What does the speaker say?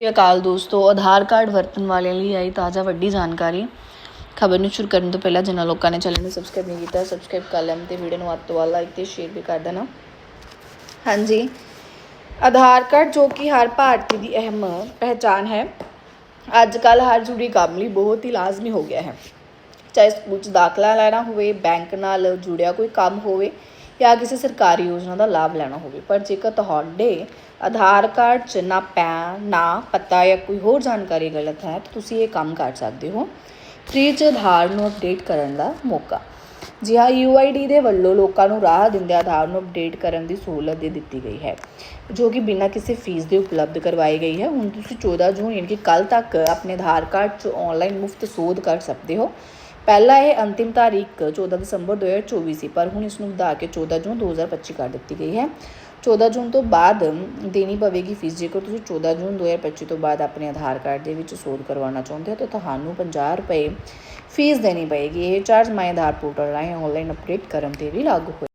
ਸ਼੍ਰੀ ਅਕਾਲ ਦੋਸਤੋ, ਆਧਾਰ ਕਾਰਡ ਵਰਤਣ ਵਾਲਿਆਂ ਲਈ ਆਈ ਤਾਜ਼ਾ ਵੱਡੀ ਜਾਣਕਾਰੀ। ਖਬਰ ਨੂੰ ਸ਼ੁਰੂ ਕਰਨ ਤੋਂ ਪਹਿਲਾਂ ਜਿਨ੍ਹਾਂ ਲੋਕਾਂ ਨੇ ਚੈਨਲ ਨੂੰ ਸਬਸਕ੍ਰਾਈਬ ਨਹੀਂ ਕੀਤਾ ਸਬਸਕ੍ਰਾਈਬ ਕਰ ਲੈਣ ਤੇ ਵੀਡੀਓ ਨੂੰ ਵੱਧ ਤੋਂ ਵੱਧ ਲਾਈਕ ਤੇ ਸ਼ੇਅਰ ਵੀ ਕਰ ਦੇਣਾ। ਹਾਂਜੀ, ਆਧਾਰ ਕਾਰਡ ਜੋ ਕਿ ਹਰ ਭਾਰਤੀ ਦੀ ਅਹਿਮ ਪਹਿਚਾਨ ਹੈ ਅੱਜ ਕੱਲ ਹਰ ਜੁੜੀ ਕੰਮ ਲਈ ਬਹੁਤ ਹੀ ਲਾਜ਼ਮੀ ਹੋ ਗਿਆ ਹੈ। ਚਾਹੇ ਸਕੂਲ 'ਚ ਦਾਖਲਾ ਲੈਣਾ ਹੋਵੇ ਬੈਂਕ ਨਾਲ ਜੁੜਿਆ ਕੋਈ ਕੰਮ ਹੋਵੇ ਜਾਂ ਕਿਸੇ ਸਰਕਾਰੀ ਯੋਜਨਾ ਦਾ ਲਾਭ ਲੈਣਾ ਹੋਵੇ। ਪਰ ਜੇਕਰ ਤੁਹਾਡੇ ਆਧਾਰ ਕਾਰਡ 'ਚ ਨਾ ਪੈਨ, ਨਾ ਪਤਾ ਜਾਂ ਕੋਈ ਹੋਰ ਜਾਣਕਾਰੀ ਗਲਤ ਹੈ, ਤਾਂ ਤੁਸੀਂ ਇਹ ਕੰਮ ਕਰ ਸਕਦੇ ਹੋ। ਫ੍ਰੀ 'ਚ ਆਧਾਰ ਨੂੰ ਅਪਡੇਟ ਕਰਨ ਦਾ ਮੌਕਾ। ਜੀ ਹਾਂ UID ਦੇ ਵੱਲੋਂ ਲੋਕਾਂ ਨੂੰ ਰਾਹ ਦਿੰਦੇ ਆਧਾਰ ਨੂੰ ਅਪਡੇਟ ਕਰਨ ਦੀ ਸਹੂਲਤ ਦੇ ਦਿੱਤੀ ਗਈ ਹੈ, ਜੋ ਕਿ ਬਿਨਾਂ ਕਿਸੇ ਫੀਸ ਦੇ ਉਪਲਬਧ ਕਰਵਾਈ ਗਈ ਹੈ। ਹੁਣ ਤੁਸੀਂ 14 ਜੂਨ ਯਾਨੀ ਕਿ ਕੱਲ ਤੱਕ ਆਪਣੇ ਆਧਾਰ ਕਾਰਡ 'ਚ ਆਨਲਾਈਨ ਮੁਫਤ ਸੋਧ ਕਰ ਸਕਦੇ ਹੋ। ਪਹਿਲਾਂ ਇਹ ਅੰਤਿਮ ਤਾਰੀਖ 14 ਦਸੰਬਰ 2024 ਸੀ, ਪਰ ਹੁਣ ਇਸ ਨੂੰ ਵਧਾ ਕੇ 14 ਜੂਨ 2025 ਕਰ ਦਿੱਤੀ ਗਈ ਹੈ। 14 ਜੂਨ ਤੋਂ ਬਾਅਦ ਦੇਣੀ ਪਵੇਗੀ ਫੀਸ, ਜੇਕਰ ਤੁਸੀਂ 14 ਜੂਨ 2025 ਤੋਂ ਬਾਅਦ ਆਪਣੇ ਆਧਾਰ ਕਾਰਡ ਦੇ ਵਿੱਚ ਸੋਧ ਕਰਵਾਉਣਾ ਚਾਹੁੰਦੇ ਹੋ, ਤਾਂ ਤੁਹਾਨੂੰ 50 ਰੁਪਏ ਫੀਸ ਦੇਣੀ ਪਵੇਗੀ ਇਹ ਚਾਰਜ ਮਾਈ ਆਧਾਰ ਪੋਰਟਲ ਰਾਹੀਂ ਆਨਲਾਈਨ ਅਪਡੇਟ ਕਰਨ ਤੇ ਵੀ ਲਾਗੂ ਹੋਏ